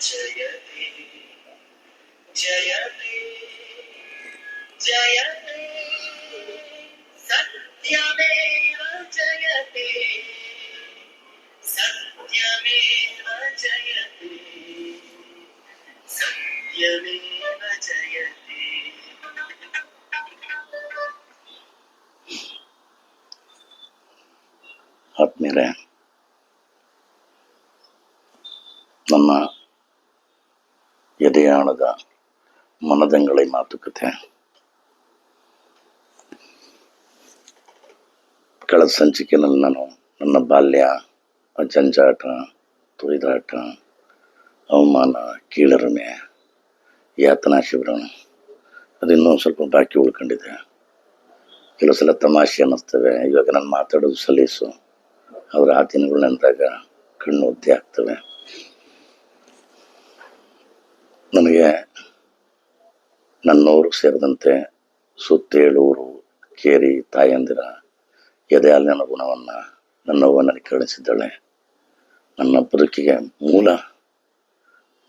जयते जयते जयते सत्यमेव जयते सत्यमेव जयते सत्यमेव जयते आप में रहें। ಮನದಂಗಳ ಈ ಮಾತುಕತೆ ಕಳೆದ ಸಂಚಿಕೆಯಲ್ಲಿ ನಾನು ನನ್ನ ಬಾಲ್ಯ ಜಂಜಾಟ ತೊಯ್ದಾಟ, ಅವಮಾನ, ಕೀಳರಿಮೆ, ಯಾತನಾ ಶಿಬಿರ ಅದಿನ್ನೂ ಸ್ವಲ್ಪ ಬಾಕಿ ಉಳ್ಕೊಂಡಿದೆ. ಕೆಲವು ಸಲ ತಮಾಷೆ ಅನ್ನಿಸ್ತವೆ, ಇವಾಗ ನಾನು ಮಾತಾಡೋದು ಸಲೀಸು. ಅವರ ಆ ದಿನಗಳು ನೆನೆದಾಗ ಕಣ್ಣು ಒದ್ದೆ ಆಗ್ತವೆ. ನನಗೆ ನನ್ನೂರು ಸೇರಿದಂತೆ ಸುತ್ತೇಳೂರು ಕೇರಿ ತಾಯಂದಿರ ಎದೆ ಅಲ್ಲಿನ ಗುಣವನ್ನು ನನ್ನವ್ವ ನನಗೆ ಕಳಿಸಿದ್ದಾಳೆ. ನನ್ನ ಬದುಕಿಗೆ ಮೂಲ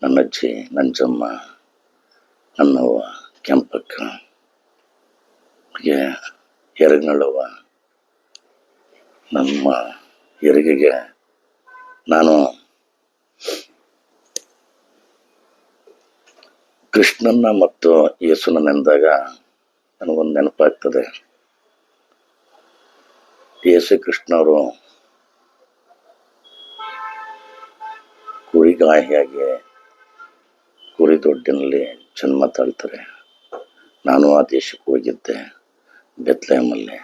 ನನ್ನಜ್ಜಿ ನಂಜಮ್ಮ, ನನ್ನವ್ವ ಕೆಂಪಕ್ಕ, ಹಾಗೆ ನಮ್ಮ ಹೆರಿಗೆಗೆ ನಾನು ಕೃಷ್ಣನ್ನ ಮತ್ತು ಯೇಸುನ ನೆನೆದಾಗ ನನಗೊಂದು ನೆನಪಾಗ್ತದೆ. ಯೇಸು ಕೃಷ್ಣವರು ಕುರಿಗಾಹಿಯಾಗಿ ಕುರಿ ದೊಡ್ಡಿನಲ್ಲಿ ಜನ್ಮ ತಾಳ್ತಾರೆ. ನಾನು ಆ ದೇಶಕ್ಕೆ ಹೋಗಿದ್ದೆ, ಬೆತ್ಲೆಹಮಲ್ಲಿ.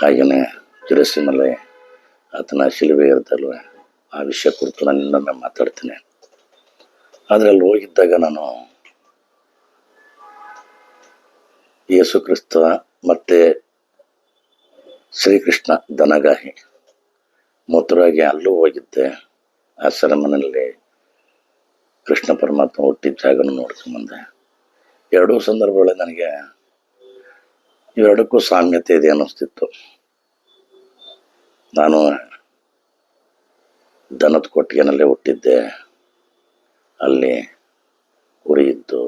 ಹಾಗೆಯೇ ಜುರಸಿಮಲೆ ಆತನ ಶಿಲುಬೆ ಇರ್ತಲ್ವ ಆ ವಿಷಯ ಕುರಿತು ನಾನು ಇನ್ನೊಮ್ಮೆ ಮಾತಾಡ್ತೀನಿ. ಆದರೆ ಅಲ್ಲಿ ಹೋಗಿದ್ದಾಗ ನಾನು ಯೇಸು ಕ್ರಿಸ್ತ ಮತ್ತೆ ಶ್ರೀಕೃಷ್ಣ ದನಗಾಹಿ ಮೂತ್ರವಾಗಿ ಅಲ್ಲೂ ಹೋಗಿದ್ದೆ. ಆ ಸೆರೆಮನೆಯಲ್ಲಿ ಕೃಷ್ಣ ಪರಮಾತ್ಮ ಹುಟ್ಟಿದ ಜಾಗನೂ ನೋಡ್ಕೊಂಬಂದೆ ಎರಡೂ ಸಂದರ್ಭಗಳಲ್ಲಿ ನನಗೆ ಇವೆರಡಕ್ಕೂ ಸಾಮ್ಯತೆ ಇದೆ ಅನ್ನಿಸ್ತಿತ್ತು. ನಾನು ದನದ ಕೊಟ್ಟಿಗೆನಲ್ಲೇ ಹುಟ್ಟಿದ್ದೆ. ಅಲ್ಲಿ ಕುರಿ ಇತ್ತು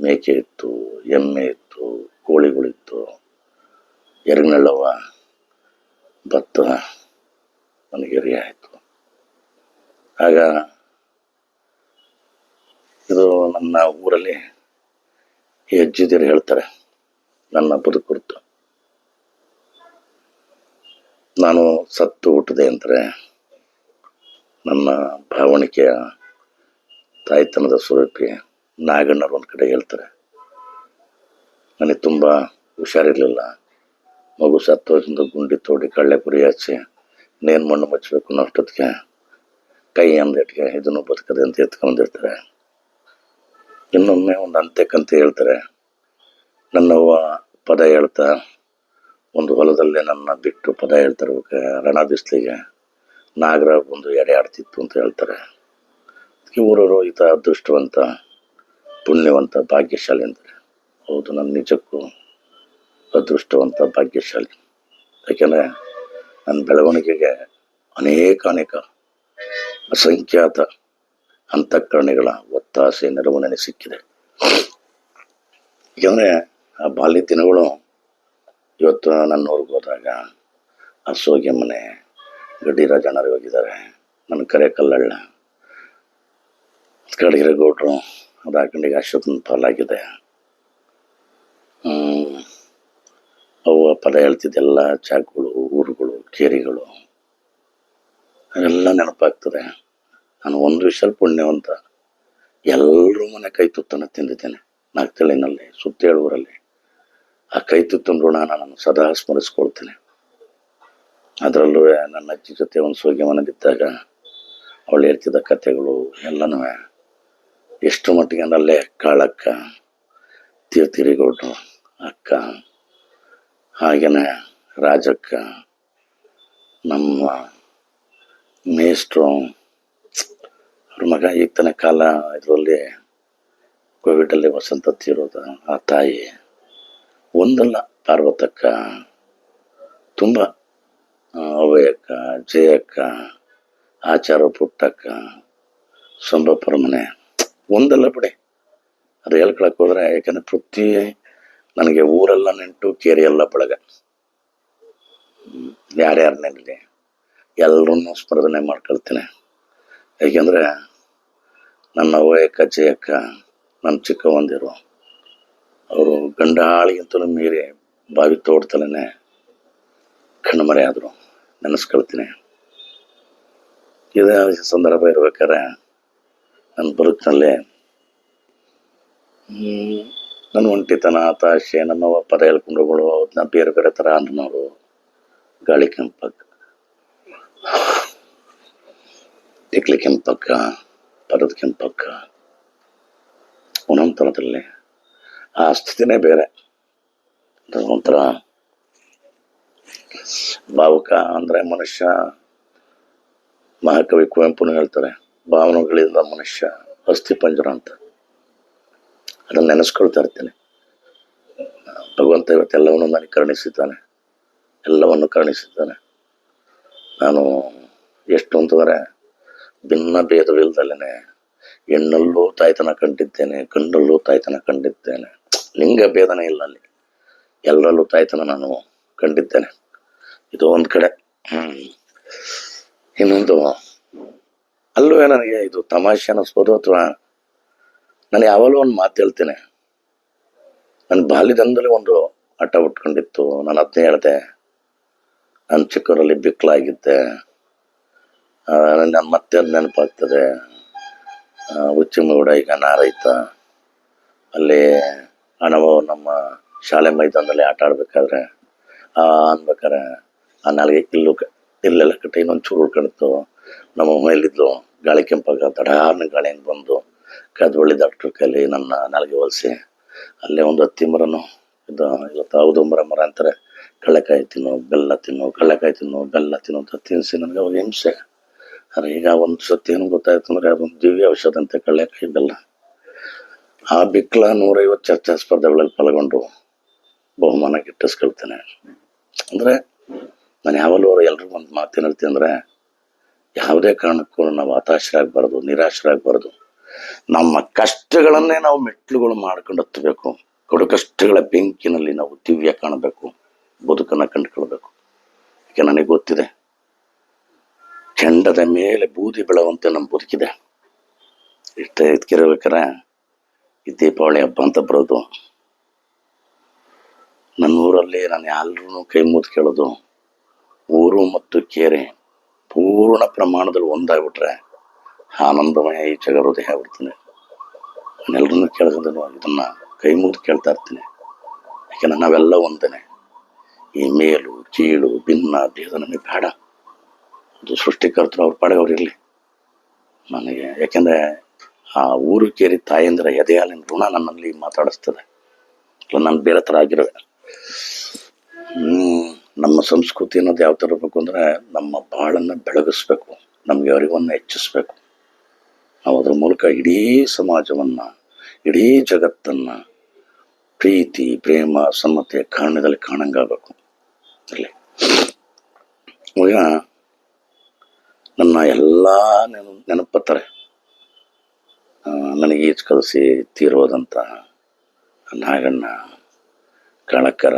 ಮೇಕೆ ಇತ್ತು, ಎಮ್ಮೆ ಇತ್ತು, ಕೋಳಿಗಳಿತ್ತು ಎರಗ್ನಳ್ಳವ ಭತ್ತ ನನಗೆ ಆಯಿತು. ಆಗ ಇದು ನನ್ನ ಊರಲ್ಲಿ ಹೆಜ್ಜಿದಿರು ಹೇಳ್ತಾರೆ, ನನ್ನ ಬದುಕುರ್ತು ನಾನು ಸತ್ತು ಹುಟ್ಟಿದೆ ಅಂದರೆ ನನ್ನ ಭಾವಣಿಕೆಯ ತಾಯ್ತನದ ಸ್ವರೂಪಿ ನಾಗಣ್ಣರು ಒಂದು ಕಡೆ ಹೇಳ್ತಾರೆ. ನನಗೆ ತುಂಬ ಹುಷಾರಿರಲಿಲ್ಲ. ಮಗು ಸತ್ತೋದ್ರಿಂದ ಗುಂಡಿ ತೋಡಿ ಕಳ್ಳೆ ಕುರಿ ಹಚ್ಚಿ ನೇನು ಮಣ್ಣು ಮುಚ್ಚಬೇಕು ಅನ್ನೋ ಕೈ ಅಂದಿಟ್ಟಿಗೆ ಇದನ್ನು ಬದುಕದೆ ಅಂತ ಎತ್ಕೊಂಡಿರ್ತಾರೆ ಇನ್ನೊಮ್ಮೆ ಒಂದು ಅಂತ್ಯಕ್ಕಂತ ಹೇಳ್ತಾರೆ. ನನ್ನವ್ವ ಪದ ಹೇಳ್ತಾ ಒಂದು ಹೊಲದಲ್ಲೇ ನನ್ನ ಬಿಟ್ಟು ಪದ ಹೇಳ್ತಿರ್ಬೇಕು ರಣ ಬಿಸ್ಲಿಗೆ ನಾಗರ ಬಂದು ಎಡೆ ಆಡ್ತಿತ್ತು ಅಂತ ಹೇಳ್ತಾರೆ. ಊರವರು ಈತ ಅದೃಷ್ಟವಂತ, ಪುಣ್ಯವಂತ, ಭಾಗ್ಯಶಾಲಿ ಅಂದರೆ. ಹೌದು ನನ್ನ ನಿಜಕ್ಕೂ ಅದೃಷ್ಟವಂತ, ಭಾಗ್ಯಶಾಲಿ. ಯಾಕೆಂದರೆ ನನ್ನ ಬೆಳವಣಿಗೆಗೆ ಅನೇಕ ಅನೇಕ ಅಸಂಖ್ಯಾತ ಅಂತಃಕರಣೆಗಳ ಒತ್ತಾಸೆ, ನೆರವು ನನಗೆ ಸಿಕ್ಕಿದೆ. ಯಾಕೆಂದರೆ ಆ ಬಾಲ್ಯ ದಿನಗಳು ಇವತ್ತು ನನ್ನ ಊರಿಗೆ ಹೋದಾಗ ಆ ಸೋಗೆ ಮನೆ ಗಡ್ಡಿ ಹೋಗಿದ್ದಾರೆ. ನನ್ನ ಕರೆ ಕಲ್ಲಳ್ಳ. ಕಡಗಿರಗೌಡ್ರು ಅದು ಹಾಕೊಂಡಿಗೆ ಅಶೋಕನ ಪಾಲಾಗಿದೆ ಅವು ಪದ ಹೇಳ್ತಿದ್ದೆಲ್ಲ ಚಾಕುಗಳು, ಊರುಗಳು, ಕೇರಿಗಳು, ಅದೆಲ್ಲ ನೆನಪಾಗ್ತದೆ. ನಾನು ಒಂದು ವಿಷಯ ಪುಣ್ಯವಂತ ಎಲ್ಲರೂ ಮನೆ ಕೈ ತುತ್ತನ್ನು ತಿಂದಿದ್ದೇನೆ, ನಾಗ್ತಳಿನಲ್ಲಿ ಸುತ್ತೇಳು ಊರಲ್ಲಿ ಆ ಕೈ ತುತ್ತನ ನಾನು ಸದಾ ಸ್ಮರಿಸ್ಕೊಳ್ತೇನೆ. ಅದರಲ್ಲೂ ನನ್ನ ಅಜ್ಜಿ ಜೊತೆ ಒಂದು ಸೋಗೆ ಮನೆಗಿದ್ದಾಗ ಅವಳು ಹೇಳ್ತಿದ್ದ ಕಥೆಗಳು ಎಲ್ಲನೂ ಎಷ್ಟು ಮಟ್ಟಿಗೆ ನಲ್ಲೇ ಕಾಳಕ್ಕ, ತಿರುತಿರಿಗೌಡ್ರು, ಅಕ್ಕ ಹಾಗೆಯೇ ರಾಜಕ್ಕ, ನಮ್ಮ ಮೇಸ್ಟ್ರು ಅವ್ರ ಮಗ ಈತನ ಕಾಲ ಇದರಲ್ಲಿ ಕೋವಿಡಲ್ಲಿ ವಸಂತ ತೀರೋದ, ಆ ತಾಯಿ ಒಂದಲ್ಲ ಪಾರ್ವತಕ್ಕ, ತುಂಬ ಅವಯಕ್ಕ ಜಯಕ್ಕ ಆಚಾರ ಪುಟ್ಟಕ್ಕ ಸೊಂಬಪ್ಪರ ಮನೆ. ಒಂದಲ್ಲ ಬಿಡಿ. ಅದು ಹೇಳ್ಕೊಳಕ್ ಹೋದ್ರೆ ಯಾಕಂದ್ರೆ ಪ್ರತಿ ನನಗೆ ಊರೆಲ್ಲ ನೆಂಟು ಕೇರಿಯೆಲ್ಲ ಬಳಗ. ಯಾರ್ಯಾರು ನೆನಲಿ ಎಲ್ಲರನ್ನೂ ಸ್ಮರಣೆ ಮಾಡ್ಕೊಳ್ತೀನಿ. ಏಕೆಂದರೆ ನನ್ನ ಅವಯಕ್ಕ ಜಯಕ್ಕ ನನ್ನ ಚಿಕ್ಕ ಒಂದಿರು ಅವರು ಗಂಡಾಳಿಗಿಂತಲೂ ಮೀರಿ ಬಾವಿ ತೋಡ್ತಲೇ ಕಣ್ಮರೆ ಆದರು. ನೆನೆಸ್ಕೊಳ್ತೀನಿ. ಇದೇ ಸಂದರ್ಭ ಇರ್ಬೇಕಾದ್ರೆ ನನ್ನ ಬದುಕಿನಲ್ಲಿ ನನ್ನ ಒಂಟಿತನ ಹತಾಶೆ ನಮ್ಮವ ಪದ ಹೇಳ್ಕೊಂಡು ಹೋಗೋಳು ಅದನ್ನ ಬೇರೆ ಬೇರೆ ಥರ ಅನ್ನೋರು ಗಾಳಿ ಕೆಂಪಕ್ಕ ತಿಕ್ಲಿ ಕೆಂಪಕ್ಕ ಪದದ ಕೆಂಪಕ್ಕ ಒಂದೊಂದು ಥರದಲ್ಲಿ ಆ ಸ್ಥಿತಿನೇ ಬೇರೆ. ಒಂಥರ ಭಾವುಕ ಅಂದರೆ ಮನುಷ್ಯ ಮಹಾಕವಿ ಕುವೆಂಪುನು ಹೇಳ್ತಾರೆ. ಭಾವನೆಗಳಿಂದ ಮನುಷ್ಯ ಅಸ್ಥಿ ಪಂಜರ ಅಂತ. ಅದನ್ನು ನೆನೆಸ್ಕೊಳ್ತಾ ಇರ್ತೇನೆ. ಭಗವಂತ ಇವತ್ತೆಲ್ಲವನ್ನು ನನಗೆ ಕರುಣಿಸಿದ್ದಾನೆ. ಎಲ್ಲವನ್ನು ಕರುಣಿಸಿದ್ದಾನೆ. ನಾನು ಎಷ್ಟು ಅಂತಂದರೆ ಭಿನ್ನ ಭೇದವಿಲ್ಲದಲ್ಲೇ ಹೆಣ್ಣಲ್ಲೂ ತಾಯ್ತನ ಕಂಡಿದ್ದೇನೆ, ಗಂಡಲ್ಲೂ ತಾಯ್ತನ ಕಂಡಿದ್ದೇನೆ. ಲಿಂಗ ಭೇದನೇ ಇಲ್ಲ ಅಲ್ಲಿ. ಎಲ್ಲರಲ್ಲೂ ತಾಯ್ತನ ನಾನು ಕಂಡಿದ್ದೇನೆ. ಇದು ಒಂದು ಕಡೆ. ಇನ್ನೊಂದು ಅಲ್ಲೂ ನನಗೆ ಇದು ತಮಾಷೆ ಅನ್ನಿಸ್ಬೋದು ಅಥವಾ ನಾನು ಯಾವಾಗಲೂ ಒಂದು ಮಾತು ಹೇಳ್ತೇನೆ. ನನ್ನ ಬಾಲ್ಯದಿಂದಲೇ ಒಂದು ಆಟ ಉಟ್ಕೊಂಡಿತ್ತು. ನಾನು ಅದನ್ನೇ ಹೇಳಿದೆ, ನಾನು ಚಿಕ್ಕವರಲ್ಲಿ ಬಿಕ್ಕಲಾಗಿದ್ದೆ. ನನ್ನ ಮತ್ತೆ ನೆನಪಾಗ್ತದೆ. ಹುಚ್ಚಿಮೂಡ ಈಗ ನಾರೈತ. ಅಲ್ಲಿ ನಾವು ನಮ್ಮ ಶಾಲೆ ಮೈದಾನದಲ್ಲಿ ಆಟ ಆಡ್ಬೇಕಾದ್ರೆ ಅನ್ಬೇಕಾರೆ ಆ ನಾಲ್ಗೆ ಇಲ್ಲು ಇಲ್ಲೆಲ್ಲ ಕಟ್ಟಿ ಇನ್ನೊಂದು ಚೂರು ಉಳ್ಕೊಂಡಿತ್ತು. ನಮ್ಮ ಮೇಲಿದ್ದು ಗಾಳಿ ಕೆಂಪಾಗ ದಡಾರ್ನ ಗಾಳಿಯಿಂದ ಬಂದು ಕದವಳ್ಳಿ ಡಾಕ್ಟ್ರ್ ಕೈಲಿ ನನ್ನ ನಾಲ್ಗೆ ಹೊಲಿಸಿ, ಅಲ್ಲೇ ಒಂದು ಹತ್ತಿ ಮರನು ಇದು ಇವತ್ತು ಹೌದು ಮರ ಮರ ಅಂತಾರೆ. ಕಳ್ಳೆಕಾಯಿ ತಿನ್ನು, ಬೆಲ್ಲ ತಿನ್ನು, ಕಳ್ಳೆಕಾಯಿ ತಿನ್ನು, ಬೆಲ್ಲ ತಿನ್ನು ಅಂತ ತಿನ್ನಿಸಿ ನನಗೆ ಅವಾಗ ಹಿಂಸೆ. ಆದ್ರೆ ಈಗ ಒಂದು ಸತಿ ಏನು ಗೊತ್ತಾಯ್ತು ಅಂದ್ರೆ ಅದೊಂದು ದಿವ್ಯ ಔಷಧ ಅಂತೆ, ಕಳ್ಳೆಕಾಯಿ ಬೆಲ್ಲ. ಆ ಬಿಕ್ಲ ನೂರೈವತ್ತು ಚರ್ಚಾ ಸ್ಪರ್ಧೆಗಳಲ್ಲಿ ಪಾಲ್ಗೊಂಡು ಬಹುಮಾನ ಗಿಟ್ಟಿಸ್ಕೊಳ್ತೇನೆ. ಅಂದ್ರೆ ನಾನು ಯಾವಲ್ಲೂ ಅವ್ರು ಎಲ್ರಿಗೂ ಒಂದು ಹೇಳ್ತೀನಿ ಅಂದ್ರೆ ಯಾವುದೇ ಕಾರಣಕ್ಕೂ ನಾವು ಹತಾಶರಾಗಬಾರ್ದು, ನಿರಾಶರಾಗಬಾರ್ದು. ನಮ್ಮ ಕಷ್ಟಗಳನ್ನೇ ನಾವು ಮೆಟ್ಲುಗಳು ಮಾಡ್ಕೊಂಡು ಹತ್ತಬೇಕು. ಕಡು ಕಷ್ಟಗಳ ಬೆಂಕಿನಲ್ಲಿ ನಾವು ದಿವ್ಯ ಕಾಣಬೇಕು, ಬದುಕನ್ನು ಕಂಡುಕೊಳ್ಬೇಕು. ಯಾಕೆ ನನಗೆ ಗೊತ್ತಿದೆ, ಕೆಂಡದ ಮೇಲೆ ಬೂದಿ ಬೆಳವಂತೆ ನಮ್ಮ ಬದುಕಿದೆ. ಇಷ್ಟ ಇದಕ್ಕಿರ್ಬೇಕಾರೆ ಈ ದೀಪಾವಳಿ ಹಬ್ಬ ಅಂತ ಬರೋದು. ನನ್ನ ಊರಲ್ಲಿ ನಾನು ಎಲ್ಲರೂ ಕೈ ಮುದ್ದು ಕೇಳೋದು, ಊರು ಮತ್ತು ಕೆರೆ. ಪೂರ್ಣ ಪ್ರಮಾಣದಲ್ಲಿ ಒಂದಾಗ್ಬಿಟ್ರೆ ಆನಂದಮಯ ಈ ಜಗ ಹೃದಯ ಆಗ್ಬಿಡ್ತೀನಿ ನಾನೆಲ್ಲರನ್ನೂ ಕೇಳ್ಕೊಂಡು ಇದನ್ನು ಕೈ ಮುಗಿದು ಕೇಳ್ತಾ ಇರ್ತೀನಿ. ಯಾಕೆಂದ್ರೆ ನಾವೆಲ್ಲ ಒಂದೇನೆ. ಈ ಮೇಲು ಕೀಳು, ಭಿನ್ನ, ಭೇದ ನಮಗೆ ಬೇಡ. ಅದು ಸೃಷ್ಟಿಕರ್ತರು ಅವ್ರ ಪಾಡಿಗೆ ಅವ್ರಿರಲಿ ನನಗೆ ಯಾಕೆಂದ್ರೆ ಆ ಊರು ಕೇರಿ ತಾಯಂದಿರ ಎದೆ ಹಾಲಿನ ಋಣ ನನ್ನಲ್ಲಿ ಮಾತಾಡಿಸ್ತದೆ. ನಾನು ಬೇರೆ ಥರ ಆಗಿರುವೆ ಹ್ಮ್. ನಮ್ಮ ಸಂಸ್ಕೃತಿ ಅನ್ನೋದು ಯಾವ ಥರ ಇರಬೇಕು ಅಂದರೆ ನಮ್ಮ ಬಾಳನ್ನು ಬೆಳಗಿಸ್ಬೇಕು, ನಮಗೆ ಅರಿವನ್ನು ಹೆಚ್ಚಿಸ್ಬೇಕು. ನಾವು ಅದ್ರ ಮೂಲಕ ಇಡೀ ಸಮಾಜವನ್ನು, ಇಡೀ ಜಗತ್ತನ್ನು ಪ್ರೀತಿ, ಪ್ರೇಮ, ಸಮತೆ ಕಾರಣದಲ್ಲಿ ಕಾಣಂಗಾಗಬೇಕು. ಇಲ್ಲಿ ಈಗ ನನ್ನ ಎಲ್ಲ ನೆನ ನೆನಪತ್ತಾರೆ ನನಗೆ ಈಜು ಕಲಿಸಿ ತೀರೋದಂತ ನಾಗಣ್ಣ, ಕಳಕರ,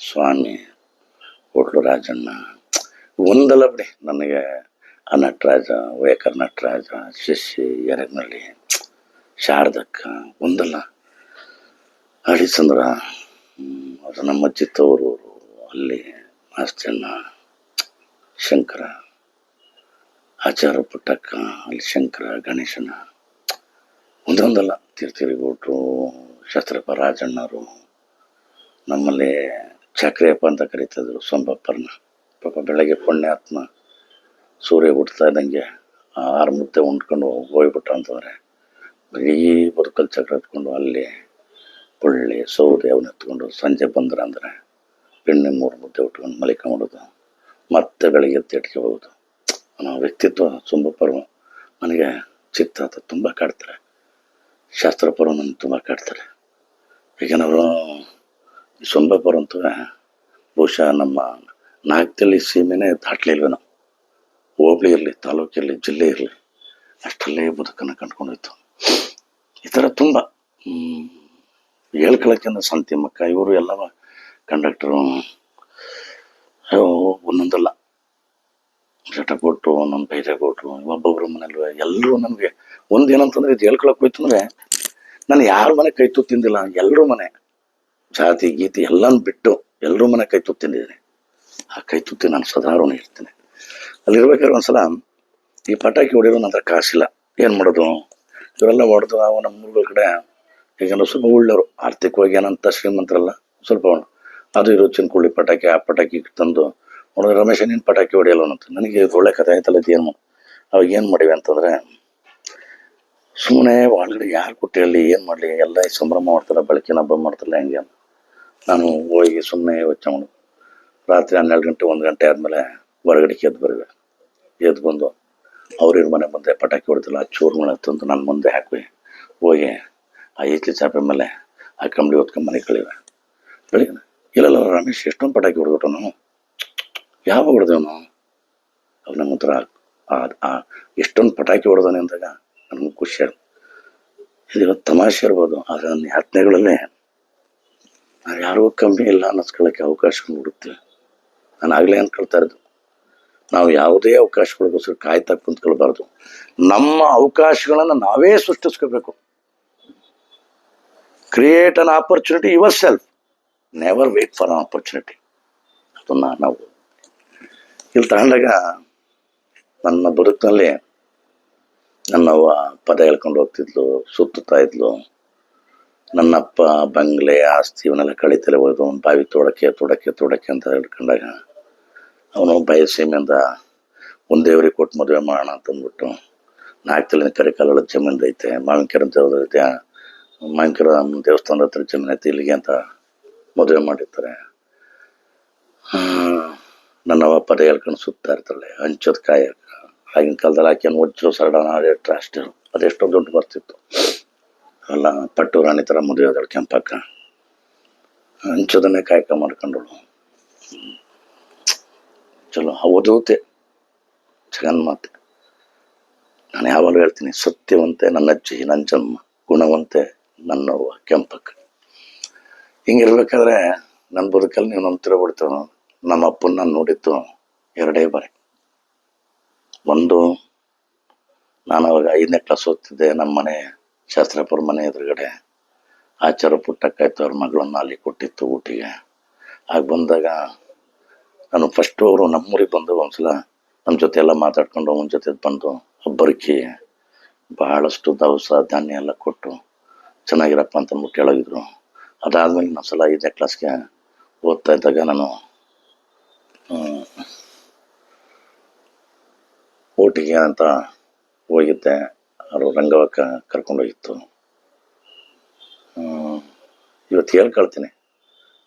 ಸ್ವಾಮಿ ರಾಜಣ್ಣ. ಒಂದಲ್ಲ ಬಿಡಿ, ನನಗೆ ಆ ನಟರಾಜ ವಯಕರ್ ನಟರಾಜ ಶಶಿ ಎರಗ್ನಳ್ಳಿ ಶಾರದಕ್ಕ ಒಂದಲ್ಲ. ಹರಿಚಂದ್ರ ಅದು ನಮ್ಮ ಚಿತ್ತವರು ಅಲ್ಲಿ ಮಾಸ್ತಣ್ಣ ಶಂಕರ ಆಚಾರ ಪುಟ್ಟಕ್ಕ, ಅಲ್ಲಿ ಶಂಕರ, ಗಣೇಶನ. ಒಂದೊಂದಲ್ಲ ತಿರ್ತಿರಿಗೋಟ್ರು ಶಸ್ತ್ರಪ್ಪ ರಾಜಣ್ಣರು, ನಮ್ಮಲ್ಲಿ ಚಕ್ರಿಯಪ್ಪ ಅಂತ ಕರೀತಿದ್ರು ಸೊಂಬಪ್ಪರನ್ನ ಪಾಪ ಬೆಳಗ್ಗೆ ಪುಣ್ಯಾತ್ಮ ಸೂರ್ಯ ಹುಡ್ತಾ ಇದ್ದಂಗೆ ಆರು ಮುದ್ದೆ ಉಂಡ್ಕೊಂಡು ಹೋಗ್ಬಿಟ್ಟ ಅಂತಂದರೆ, ಬರೀ ಬದುಕಲ್ಲಿ ಚಕ್ರ ಎತ್ಕೊಂಡು ಅಲ್ಲಿ ಪುಳ್ಳಿ ಸೌದೆ ಅವನ್ನ ಎತ್ಕೊಂಡು ಸಂಜೆ ಬಂದ್ರೆ ಅಂದರೆ ಬೆಣ್ಣೆ ಮೂರು ಮುದ್ದೆ ಉಟ್ಕೊಂಡು ಮಲಿಕೊಂಬಿಡೋದು ಮತ್ತೆ ಬೆಳಗ್ಗೆ ಎತ್ತಿ ಹೋಗೋದು. ಅವನ ವ್ಯಕ್ತಿತ್ವ ಪರ್ವ ನನಗೆ ಚಿತ್ತ ಅಂತ ತುಂಬ ಕಾಡ್ತಾರೆ. ಶಾಸ್ತ್ರಪರ ನನ್ನ ತುಂಬ ಕಾಡ್ತಾರೆ. ಈಗ ಅವರು ಸೊಂಬಪರಂತೂ ಬಹುಶಃ ನಮ್ಮ ನಾಗತಳ್ಳಿ ಸೀಮೆನೇ ದಾಟ್ಲಿಲ್ವೇ ನಾವು ಹೋಬಳಿ ಇರಲಿ ತಾಲೂಕಿರಲಿ ಜಿಲ್ಲೆ ಇರಲಿ ಅಷ್ಟಲ್ಲೇ ಬದುಕನ್ನು ಕಂಡುಕೊಂಡೋಯ್ತು ಈ ಥರ ತುಂಬ ಹೇಳ್ಕೊಳಕ್ಕೆ ಹೇಳ್ಕೊಳಕ್ಕಿಂತ ಸಂತಿ ಮಕ್ಕ, ಇವರು ಎಲ್ಲವ ಕಂಡಕ್ಟರು ಒಂದೊಂದಲ್ಲ. ಜಟ ಕೊಟ್ಟು ಒಂದೊಂದು ಬೈಜ ಕೊಟ್ಟರು, ಒಬ್ಬೊಬ್ರ ಮನೇಲಿ ಎಲ್ಲರೂ ನನಗೆ ಒಂದು ಏನಂತಂದ್ರೆ ಇದು ಹೇಳ್ಕೊಳಕ್ಕೆ ಹೋಯ್ತು ಅಂದರೆ, ನಾನು ಯಾರ ಮನೆ ಕೈ ತಿಂದಿಲ್ಲ ಎಲ್ಲರೂ ಮನೆ. ಜಾತಿ, ಗೀತಿ ಎಲ್ಲಾನು ಬಿಟ್ಟು ಎಲ್ಲರೂ ಮನೆ ಕೈ ತುತ್ತು ಆ ಕೈ ತುತ್ತಿ ನಾನು ಸದಾರೋಣ ಇರ್ತೇನೆ. ಅಲ್ಲಿರ್ಬೇಕಾದ್ರೆ ಒಂದ್ಸಲ ಈ ಪಟಾಕಿ ಹೊಡಿಯೋ ನಂತರ ಕಾಸಿಲ್ಲ. ಏನು ಮಾಡೋದು? ಇವರೆಲ್ಲ ಹೊಡೆದು ನಾವು ನಮ್ಮ ಮೂರುಗಳ ಕಡೆ ಈಗ ಸ್ವಲ್ಪ ಒಳ್ಳೆಯವರು ಆರ್ಥಿಕವಾಗಿ ಏನಂತ ಶ್ರೀಮಂತರಲ್ಲ ಸ್ವಲ್ಪ ಅದು ಇರೋ ಚಿನ್ಕುಳ್ಳಿ ಪಟಾಕಿ, ಆ ಪಟಾಕಿ ತಂದು ನೋಡಿದ್ರೆ ರಮೇಶ ನೀನು ಪಟಾಕಿ ಹೊಡೆಯಲ್ಲ ಅಂತ ನನಗೆ ಒಳ್ಳೆ ಕಥೆ ಆಯ್ತಲ್ಲ ಏನು? ಅವಾಗ ಏನು ಮಾಡಿವೆ ಅಂತಂದ್ರೆ ಸುಮ್ಮನೆ ಒಳಗಡೆ ಯಾರು ಕೊಟ್ಟಿರಲಿ ಏನು ಮಾಡಲಿ, ಎಲ್ಲ ಸಂಭ್ರಮ ಮಾಡ್ತಾರೆ, ಬೆಳಕಿನ ಹಬ್ಬ ಮಾಡ್ತಾರಲ್ಲ ಹೆಂಗೆ ಅಂತ. ನಾನು ಹೋಗಿ ಸುಮ್ಮನೆ ಯೋಚನೆ ಮಾಡು ರಾತ್ರಿ ಹನ್ನೆರಡು ಗಂಟೆ, ಒಂದು ಗಂಟೆ ಆದಮೇಲೆ ಹೊರಗಡೆ ಎದ್ದು ಬರುವೆ. ಎದ್ದು ಬಂದು ಅವ್ರ ಮನೆ ಮುಂದೆ ಪಟಾಕಿ ಹೊಡೆದಿಲ್ಲ ಆ ಚೂರುಗಳ ತಂದು ನನ್ನ ಮುಂದೆ ಹಾಕಿ ಹೋಗಿ ಆ ಈಚಲಿ ಚಾಪೆ ಮೇಲೆ ಆ ಕಂಬಳಿ ಹೊತ್ಕೊಂಡು ಮನೆ ಕಳಿವೆ. ಬೆಳಿಗ್ಗೆ ಇಲ್ಲಲ್ಲ ರಮೇಶ್, ಎಷ್ಟೊಂದು ಪಟಾಕಿ ಹೊಡೆದ್ಬಿಟ್ಟನು ಯಾವಾಗ ನಾವು ಅವ್ ನಮ್ಮ ಹತ್ರ ಆ- ಎಷ್ಟೊಂದು ಪಟಾಕಿ ಹೊಡೆದಾನೆ ಅಂದಾಗ ನನಗೆ ಖುಷಿ ಇದು ತಮಾಷೆ ಇರ್ಬೋದು, ಆದರೆ ನನ್ನ ಯಾತನೆಗಳಲ್ಲಿ ನಾವು ಯಾರಿಗೂ ಕಮ್ಮಿ ಇಲ್ಲ ಅನ್ನಿಸ್ಕೊಳ್ಳೋಕ್ಕೆ ಅವಕಾಶ ಹುಡುಕ್ತೀವಿ ನಾನು ಆಗಲೇ ಅನ್ಕೊಳ್ತಾ ಇರೋದು. ನಾವು ಯಾವುದೇ ಅವಕಾಶಗಳಿಗೋಸ್ಕರ ಕಾಯ್ತಾ ಕುಂತ್ಕೊಳ್ಬಾರ್ದು. ನಮ್ಮ ಅವಕಾಶಗಳನ್ನು ನಾವೇ ಸೃಷ್ಟಿಸ್ಕೋಬೇಕು create an opportunity yourself never wait for an opportunity ಅದನ್ನ ನಾವು ಇಲ್ಲಿ ತಗೊಂಡಾಗ ನನ್ನ ಬದುಕಿನಲ್ಲಿ ನನ್ನವ್ವ ಪದ ಹೇಳ್ಕೊಂಡು ಹೋಗ್ತಿದ್ಲು, ಸುತ್ತುತ್ತಾ ಇದ್ಲು. ನನ್ನಪ್ಪ, ಬಂಗ್ಲೆ, ಆಸ್ತಿ ಇವನ್ನೆಲ್ಲ ಕಳಿತಲೇ ಹೋಯ್ತು ಅವ್ನು ಬಾವಿ ತೋಡಕ್ಕೆ ತೋಡಕ್ಕೆ ತೋಡಕ್ಕೆ ಅಂತ ಹಿಡ್ಕೊಂಡಾಗ ಅವನು ಬಯಸೀಮೆಯಿಂದ ಒಂದು ದೇವ್ರಿಗೆ ಕೊಟ್ಟು ಮದುವೆ ಮಾಡೋಣ ಅಂತಂದ್ಬಿಟ್ಟು ನಾಲ್ಕು ತಲೆ ಕರಿಕಾಲ ಜಮೀನು ಐತೆ ಮಾವಿನಕೆರೆ ಯಾವ್ದು ಐತೆ ಮಾವಿನಕೆರೆ ದೇವಸ್ಥಾನದ ಹತ್ರ ಜಮೀನು ಐತೆ, ಇಲ್ಲಿಗೆ ಅಂತ ಮದುವೆ ಮಾಡಿರ್ತಾರೆ. ನನ್ನ ನನ್ನವ್ವ ಪದ ಹೇಳ್ಕೊಂಡು ಸುತ್ತಾ ಇರ್ತಾಳೆ, ಹಂಚದ ಕಾಯಕ. ಆಗಿನ ಕಾಲದಲ್ಲಿ ಆಕೆಯನ್ನು ಒಚ್ಚು ಸರಡನ ಅಷ್ಟು ಅಷ್ಟೇ ಅದೆಷ್ಟೋ ದುಡ್ಡು ಬರ್ತಿತ್ತು. ಅಲ್ಲ, ಪಟ್ಟು ರಾಣಿ ಥರ ಮದುವೆ ಆದಳು ಕೆಂಪಕ್ಕ. ಹಂಚೋದನ್ನೇ ಕಾಯಕ ಮಾಡ್ಕೊಂಡಳು. ಚಲೋ ಚಲೋ ಜಗನ್ ಮಾತು. ನಾನು ಯಾವಾಗಲೂ ಹೇಳ್ತೀನಿ, ಸತ್ಯವಂತೆ ನನ್ನ ಅಜ್ಜಿ ನನ್ನ ಜನ್ಮ, ಗುಣವಂತೆ ನನ್ನವ್ವ, ಕೆಂಪಕ್ಕ. ಹಿಂಗಿರ್ಬೇಕಾದ್ರೆ ನನ್ನ ಬದುಕಲ್ಲಿ ನೀವು ನಂಬ್ತಿರೋ ಬಿಡ್ತು ನಮ್ಮ ಅಪ್ಪನ ನಾನು ನೋಡಿತ್ತು ಎರಡೇ ಬಾರಿ. ಒಂದು, ನಾನು ಅವಾಗ ಐದನೇ ಕ್ಲಾಸ್ ಓದ್ತಿದ್ದೆ ನಮ್ಮ ಮನೆ ಶಾಸ್ತ್ರಪುರ ಮನೆ ಎದುರುಗಡೆ ಆಚಾರ ಪುಟ್ಟಕ್ಕಾಯ್ತು ಅವ್ರ ಮಗಳನ್ನ ಅಲ್ಲಿ ಕೊಟ್ಟಿತ್ತು ಊಟಿಗೆ. ಆಗ ಬಂದಾಗ ನಾನು ಫಸ್ಟು ಅವರು ನಮ್ಮೂರಿಗೆ ಬಂದು ಒಂದ್ಸಲ ನಮ್ಮ ಜೊತೆ ಎಲ್ಲ ಮಾತಾಡ್ಕೊಂಡು ಅವನ ಜೊತೆ ಬಂದು ಒಬ್ಬರಿಕಿ ಬಹಳಷ್ಟು ದವಸ ಧಾನ್ಯ ಎಲ್ಲ ಕೊಟ್ಟು ಚೆನ್ನಾಗಿರಪ್ಪ ಅಂತ ಅಂದ್ಬಿಟ್ಟು ಹೇಳಿದ್ರು ಅದಾದ್ಮೇಲೆ ನಾನು ಸಲ ಐದನೇ ಕ್ಲಾಸ್ಗೆ ಓದ್ತಾ ಇದ್ದಾಗ ನಾನು ಊಟಿಗೆ ಅಂತ ಹೋಗಿದ್ದೆ. ಅವರು ರಂಗವಕ್ಕ ಕರ್ಕೊಂಡೋಗಿತ್ತು. ಇವತ್ತು ಹೇಳ್ಕೊಳ್ತೀನಿ.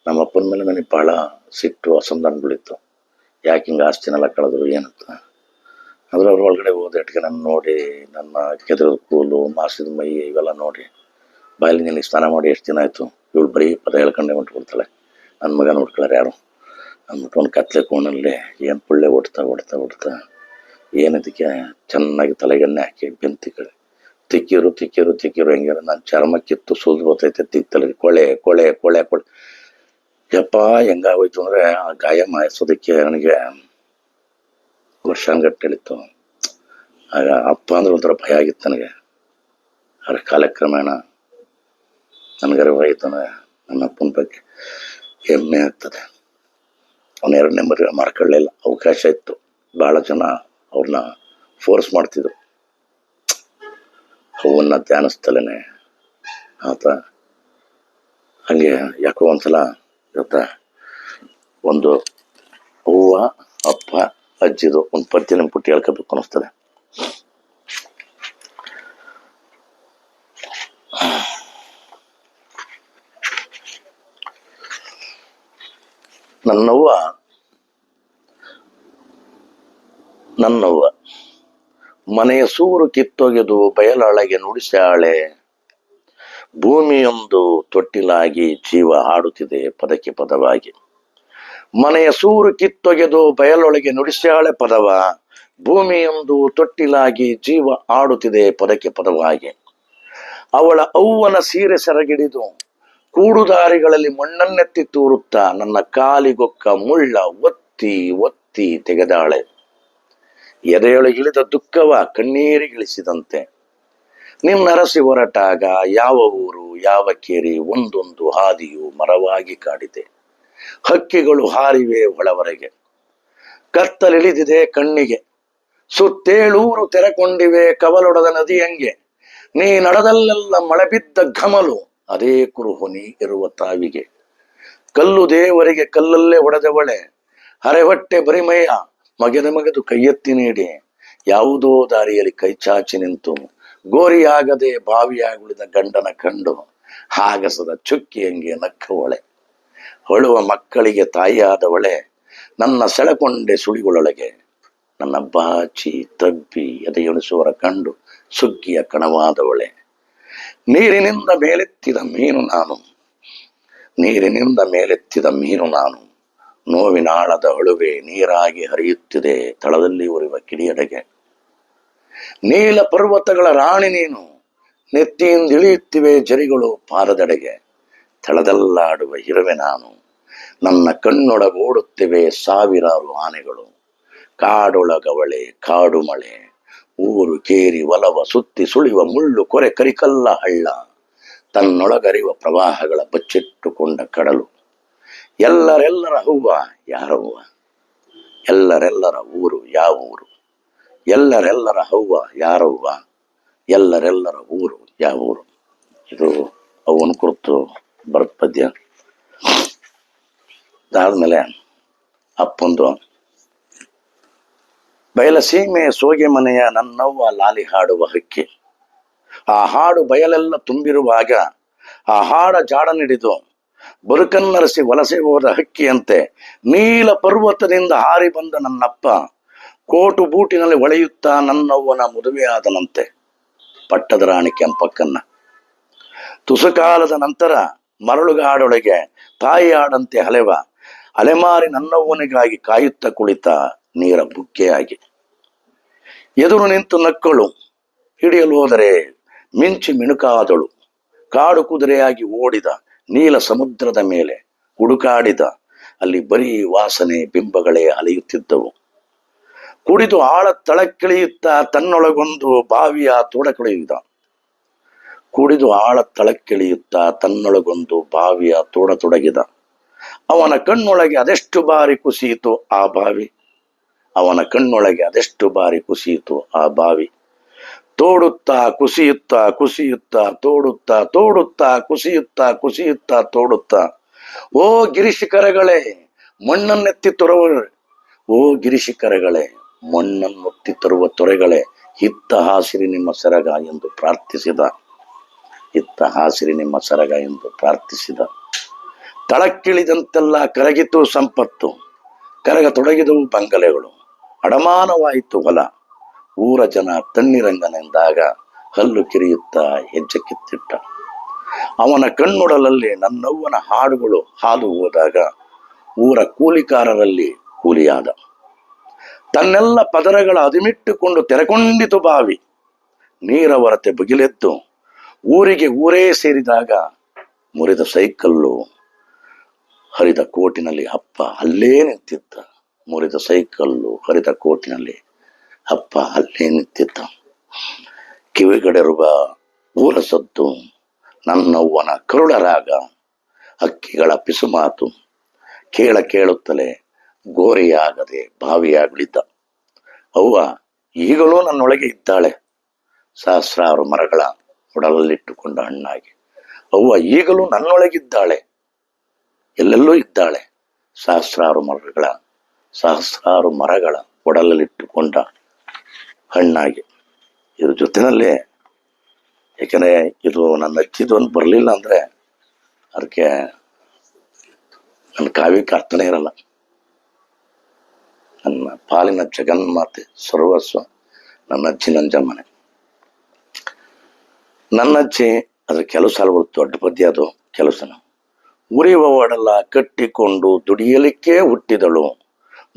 ನಮ್ಮ ಅಪ್ಪನ ಮೇಲೆ ನನಗೆ ಭಾಳ ಸಿಟ್ಟು ಅಸಂಧಾನಗಳಿತ್ತು ಯಾಕೆ ಹಿಂಗೆ ಆಸ್ತಿನೆಲ್ಲ ಕಳೆದ್ರು ಏನಂತ. ಅಂದ್ರೆ ಅವ್ರ ಒಳಗಡೆ ಹೋದೆಟ್ಗೆ ನಾನು ನೋಡಿ, ನನ್ನ ಕೆದರದ ಕೂಲು ಮಾಸಿದ ಮೈ, ಇವೆಲ್ಲ ನೋಡಿ ಬಾಯಲ್ಲಿ ಸ್ನಾನ ಮಾಡಿ ಎಷ್ಟು ದಿನ ಆಯಿತು, ಇವಳು ಬರೀ ಪದ ಹೇಳ್ಕೊಂಡೆ ಹೊಂಟ್ಬಿಡ್ತಾಳೆ ನನ್ನ ಮಗ ನೋಡ್ಕೊಳ್ಳಾರೆ ಯಾರು? ಅಂದ್ಬಿಟ್ಟು ಒಂದು ಕತ್ಲೆ ಕೋಣಲ್ಲಿ ಏನು ಪುಳ್ಳೆ ಓಡ್ತಾ ಓಡ್ತಾ ಓಡ್ತಾ ಏನದಕ್ಕೆ ಚೆನ್ನಾಗಿ ತಲೆಗೆಣ್ಣೆ ಹಾಕಿ ಬೆಂತಿ ಕಡೆ ತಿಕ್ಕಿರು ತಿಕ್ಕಿರು ತಿಕ್ಕಿರು ಹೆಂಗಿರ ನನ್ನ ಚರ್ಮ ಕಿತ್ತು ಸುಲ್ದು ಬರ್ತೈತೆ ತಿತ್ತಲೆ ಕೊಳೆ ಕೊಳೆ ಕೊಳೆ ಕೊಳೆ. ಯಪ್ಪ, ಹೆಂಗಾಗೋಯ್ತು ಅಂದರೆ ಆ ಗಾಯ ಮಾಯಿಸೋದಕ್ಕೆ ನನಗೆ ವರ್ಷಾನ್ಗಟ್ಟಲಿತ್ತು ಆಗ ಅಪ್ಪ ಅಂದ್ರೆ ಒಂಥರ ಭಯ ಆಗಿತ್ತು ನನಗೆ. ಆದ್ರೆ ಕಾಲಕ್ರಮೇಣ ನನಗೆ ಅರಿವಾಯಿತು ಅಂದರೆ ನನ್ನ ಅಪ್ಪನ ಬಗ್ಗೆ ಹೆಮ್ಮೆ ಆಗ್ತದೆ. ಅವನ ಎರಡನೇ ಮದುವೆ ಮಾಡ್ಕೊಳ್ಳಿಲ್ಲ ಅವಕಾಶ ಇತ್ತು. ಭಾಳ ಜನ ಅವ್ರನ್ನ ಫೋರ್ಸ್ ಮಾಡ್ತಿದ್ರು. ಹೂವನ್ನು ಧ್ಯಾನಿಸ್ತಲೇ ಆತ ಹಂಗೆ ಯಾಕೋ ಒಂದ್ಸಲ ಇವತ್ತ ಒಂದು ಅವ್ವ ಅಪ್ಪ, ಅಜ್ಜಿದು ಒಂದು ಪದ್ಯ ನಿಮ್ಗೆ ಪುಟ್ಟಿ ಹೇಳ್ಕೋಬೇಕು ಅನ್ನಿಸ್ತದೆ ನನ್ನವ್ವ ನನ್ನವ್ವ. ಮನೆಯ ಸೂರು ಕಿತ್ತೊಗೆದು ಬಯಲೊಳಗೆ ನುಡಿಸ್ಯಾಳೆ. ಭೂಮಿಯೊಂದು ತೊಟ್ಟಿಲಾಗಿ ಜೀವ ಹಾಡುತ್ತಿದೆ ಪದಕ್ಕೆ ಪದವಾಗಿ. ಮನೆಯ ಸೂರು ಕಿತ್ತೊಗೆದು ಬಯಲೊಳಗೆ ನುಡಿಸ್ಯಾಳೆ ಪದವ. ಭೂಮಿಯೊಂದು ತೊಟ್ಟಿಲಾಗಿ ಜೀವ ಆಡುತ್ತಿದೆ ಪದಕ್ಕೆ ಪದವಾಗಿ. ಅವಳ ಅವ್ವನ ಸೀರೆ ಸೆರಗಿಡಿದು ಕೂಡುದಾರಿಗಳಲ್ಲಿ ಮಣ್ಣನ್ನೆತ್ತಿ ತೂರುತ್ತಾ ನನ್ನ ಕಾಲಿಗೊಕ್ಕ ಮುಳ್ಳ ಒತ್ತಿ ಒತ್ತಿ ತೆಗೆದಾಳೆ. ಎದೆಯೊಳಗಿಳಿದ ದುಃಖವ ಕಣ್ಣೀರಿಗಿಳಿಸಿದಂತೆ ನಿನ್ನರಸಿ ಹೊರಟಾಗ ಯಾವ ಊರು, ಯಾವ ಕೇರಿ, ಒಂದೊಂದು ಹಾದಿಯು ಮರವಾಗಿ ಕಾಡಿದೆ. ಹಕ್ಕಿಗಳು ಹಾರಿವೆ ಒಳವರೆಗೆ. ಕತ್ತಲಿಳಿದಿದೆ ಕಣ್ಣಿಗೆ. ಸುತ್ತೇಳೂರು ತೆರೆಕೊಂಡಿವೆ ಕವಲೊಡದ ನದಿಯಂಗೆ ನೀ ನಡದಲ್ಲೆಲ್ಲ ಮಳೆಬಿದ್ದ ಘಮಲು, ಅದೇ ಕುರುಹುನಿ ಇರುವ ತಾವಿಗೆ. ಕಲ್ಲು ದೇವರಿಗೆ ಕಲ್ಲಲ್ಲೇ ಹೊಡೆದವಳೆ. ಹರೆಹೊಟ್ಟೆ ಬರಿಮೈಯ ಮಗೆದ ಮಗೆದು ಕೈಯೆತ್ತಿ ನೀಡಿ, ಯಾವುದೋ ದಾರಿಯಲ್ಲಿ ಕೈಚಾಚಿ ನಿಂತು, ಗೋರಿಯಾಗದೆ ಬಾವಿಯಾಗುಳಿದ ಗಂಡನ ಕಂಡು, ಹಾಗಸದ ಚುಕ್ಕಿಯಂಗೆ ನಕ್ಕವಳೆ. ಹೊಳುವ ಮಕ್ಕಳಿಗೆ ತಾಯಿಯಾದವಳೆ, ನನ್ನ ಸೆಳೆಕೊಂಡೆ ಸುಳಿಗಳೊಳಗೆ, ನನ್ನ ಬಾಚಿ ತಬ್ಬಿ ಎದೆಯೊಳಿಸುವರ ಕಂಡು ಸುಗ್ಗಿಯ ಕಣವಾದವಳೆ. ನೀರಿನಿಂದ ಮೇಲೆತ್ತಿದ ಮೀನು ನಾನು, ನೀರಿನಿಂದ ಮೇಲೆತ್ತಿದ ಮೀನು ನಾನು. ನೋವಿನಾಳದ ಹೊಳುವೆ ನೀರಾಗಿ ಹರಿಯುತ್ತಿದೆ. ತಳದಲ್ಲಿ ಉರಿವ ಕಿಡಿಯಡೆಗೆ. ನೀಲ ಪರ್ವತಗಳ ರಾಣಿ ನೀನು, ನೆತ್ತಿಯಿಂದ ಇಳಿಯುತ್ತಿವೆ ಜರಿಗಳು ಪಾದದೆಡೆಗೆ. ತಳದಲ್ಲಾಡುವ ಇರುವೆ ನಾನು, ನನ್ನ ಕಣ್ಣೊಳಗೋಡುತ್ತಿವೆ ಸಾವಿರಾರು ಆನೆಗಳು. ಕಾಡೊಳಗವಳೆ ಕಾಡು ಮಳೆ ಊರು ಕೇರಿ ಒಲವ ಸುತ್ತಿ ಸುಳಿವ ಮುಳ್ಳು ಕೊರೆ ಕರಿಕಲ್ಲ ಹಳ್ಳ. ತನ್ನೊಳಗರಿವ ಪ್ರವಾಹಗಳ ಬಚ್ಚಿಟ್ಟುಕೊಂಡ ಕಡಲು. ಎಲ್ಲರೆಲ್ಲರ ಹೂವ ಯಾರವ್ವ ಎಲ್ಲರೆಲ್ಲರ ಊರು ಯಾವ ಊರು? ಎಲ್ಲರೆಲ್ಲರ ಹವ್ವ ಯಾರವ್ವ ಎಲ್ಲರೆಲ್ಲರ ಊರು ಯಾವ ಊರು? ಇದು ಅವನ ಕುರಿತು ಬರೆದ ಪದ್ಯ ಅದಾದ್ಮೇಲೆ ಅಪ್ಪಂದು, ಬಯಲಸೀಮೆ ಸೋಗೆ ಮನೆಯ ನನ್ನವ್ವ ಲಾಲಿ ಹಾಡುವ ಹಕ್ಕಿ. ಆ ಹಾಡು ಬಯಲೆಲ್ಲ ತುಂಬಿರುವಾಗ ಆ ಹಾಡ ಜಾಡ ನಿಡಿದು ಬದುಕನ್ನರಸಿ ವಲಸೆ ಹೋದ ಹಕ್ಕಿಯಂತೆ ನೀಲ ಪರ್ವತದಿಂದ ಹಾರಿ ಬಂದ ನನ್ನಪ್ಪ ಕೋಟು ಬೂಟಿನಲ್ಲಿ ಒಳೆಯುತ್ತಾ ನನ್ನವ್ವನ ಮದುವೆಯಾದನಂತೆ ಪಟ್ಟದ ರಾಣಿ ಕೆಂಪಕ್ಕನ್ನ. ತುಸುಕಾಲದ ನಂತರ ಮರಳುಗಾಡೊಳಗೆ ತಾಯಿ ಆಡಂತೆ ಅಲೆವ ಅಲೆಮಾರಿ ನನ್ನವ್ವನಿಗಾಗಿ ಕಾಯುತ್ತ ಕುಳಿತ ನೀರ ಬುಕ್ಕೆಯಾಗಿ ಎದುರು ನಿಂತು ನಕ್ಕಳು, ಹಿಡಿಯಲು ಹೋದರೆ ಮಿಂಚಿ ಮಿಣುಕಾದಳು, ಕಾಡು ಕುದುರೆಯಾಗಿ ಓಡಿದ ನೀಲ ಸಮುದ್ರದ ಮೇಲೆ ಹುಡುಕಾಡಿದ. ಅಲ್ಲಿ ಬರೀ ವಾಸನೆ ಬಿಂಬಗಳೇ ಅಲೆಯುತ್ತಿದ್ದವು. ಕುಡಿದು ಆಳ ತಳಕ್ಕಿಳಿಯುತ್ತ ತನ್ನೊಳಗೊಂದು ಬಾವಿಯ ತೋಡಕೊಳೆಯುವುದ ಕುಡಿದು ಆಳ ತಳಕ್ಕಿಳಿಯುತ್ತ ತನ್ನೊಳಗೊಂದು ಬಾವಿಯ ತೋಡ ತೊಡಗಿದ. ಅವನ ಕಣ್ಣೊಳಗೆ ಅದೆಷ್ಟು ಬಾರಿ ಕುಸಿಯಿತು ಆ ಬಾವಿ? ಅವನ ಕಣ್ಣೊಳಗೆ ಅದೆಷ್ಟು ಬಾರಿ ಕುಸಿಯಿತು ಆ ಬಾವಿ? ತೋಡುತ್ತಾ, ಕುಸಿಯುತ್ತಾ ಕುಸಿಯುತ್ತಾ, ತೋಡುತ್ತಾ ತೋಡುತ್ತಾ, ಕುಸಿಯುತ್ತಾ ಕುಸಿಯುತ್ತಾ, ತೋಡುತ್ತಾ. ಓ ಗಿರಿಶಿಖರಗಳೇ ಮಣ್ಣನ್ನೆತ್ತಿ ತೊರವ, ಓ ಗಿರಿಶಿಖರಗಳೇ ಮಣ್ಣನ್ನೆತ್ತಿ ತರುವ ತೊರೆಗಳೇ, ಹಿತ್ತ ಹಾಸಿರಿ ನಿಮ್ಮ ಸರಗ ಎಂದು ಪ್ರಾರ್ಥಿಸಿದ. ಹಿತ್ತ ಹಾಸಿರಿ ನಿಮ್ಮ ಸರಗ ಎಂದು ಪ್ರಾರ್ಥಿಸಿದ. ತಳಕ್ಕಿಳಿದಂತೆಲ್ಲ ಕರಗಿತು ಸಂಪತ್ತು ಕರಗ ತೊಡಗಿದವು ಬಂಗಲೆಗಳು, ಅಡಮಾನವಾಯಿತು ಹೊಲ. ಊರ ಜನ ತಣ್ಣಿರಂಗನೆಂದಾಗ ಹಲ್ಲು ಕಿರಿಯುತ್ತಾ ಹೆಜ್ಜೆ ಕಿತ್ತಿಟ್ಟ ಅವನ ಕಣ್ಣುಡಲಲ್ಲಿ ನನ್ನವ್ವನ ಹಾಡುಗಳು ಹಾದು ಹೋದಾಗ ಊರ ಕೂಲಿಕಾರರಲ್ಲಿ ಕೂಲಿಯಾದ. ತನ್ನೆಲ್ಲ ಪದರಗಳ ಅದಿಮಿಟ್ಟುಕೊಂಡು ತೆರೆಕೊಂಡಿತು ಬಾವಿ. ನೀರ ಹೊರತೆ ಬಗಿಲೆದ್ದು ಊರಿಗೆ ಊರೇ ಸೇರಿದಾಗ ಮುರಿದ ಸೈಕಲ್ಲು ಹರಿದ ಕೋಟಿನಲ್ಲಿ ಅಪ್ಪ ಅಲ್ಲೇ ನಿಂತಿದ್ದ ಮುರಿದ ಸೈಕಲ್ಲು ಹರಿದ ಕೋಟಿನಲ್ಲಿ ಅಪ್ಪ ಅಲ್ಲೇ ನಿಂತಿದ್ದ ಕಿವಿಗಡೆರುವ ಊರ ಸದ್ದು ನನ್ನವ್ವನ ಕರುಳರಾಗ ಹಕ್ಕಿಗಳ ಪಿಸುಮಾತು ಕೇಳ ಕೇಳುತ್ತಲೇ ಗೋರಿಯಾಗದೆ ಬಾವಿಯಾಗಲಿದ್ದ ಅವ್ವ, ಈಗಲೂ ನನ್ನೊಳಗೆ ಇದ್ದಾಳೆ. ಸಹಸ್ರಾರು ಮರಗಳ ಒಡಲಲ್ಲಿಟ್ಟುಕೊಂಡ ಹಣ್ಣಾಗಿ. ಅವ್ವ, ಈಗಲೂ ನನ್ನೊಳಗಿದ್ದಾಳೆ ಎಲ್ಲೆಲ್ಲೂ ಇದ್ದಾಳೆ. ಸಹಸ್ರಾರು ಮರಗಳ ಸಹಸ್ರಾರು ಮರಗಳ ಒಡಲಲ್ಲಿಟ್ಟುಕೊಂಡ ಹಣ್ಣಾಗಿ. ಇದ್ರ ಜೊತೆನಲ್ಲಿ, ಏಕೆಂದರೆ ಇದು ನನ್ನ ಅಜ್ಜಿದು ಒಂದು ಬರಲಿಲ್ಲ ಅಂದರೆ ಅದಕ್ಕೆ ನನ್ನ ಕಾವ್ಯಕ್ಕೆ ಅರ್ಥನೇ ಇರಲ್ಲ. ನನ್ನ ಪಾಲಿನ ಜಗನ್ಮಾತೆ ಸರ್ವಸ್ವ, ನನ್ನ ಅಜ್ಜಿ ನಂಜಮ್ಮನೆ ನನ್ನ ಅಜ್ಜಿ ಅದ್ರ ಕೆಲವು ಸಾಲುಗಳು ದೊಡ್ಡ ಪದ್ಯ ಅದು ಕೆಲಸನ. ಉರಿಯುವ ಒಡಲ ಕಟ್ಟಿಕೊಂಡು ದುಡಿಯಲಿಕ್ಕೆ ಹುಟ್ಟಿದಳು.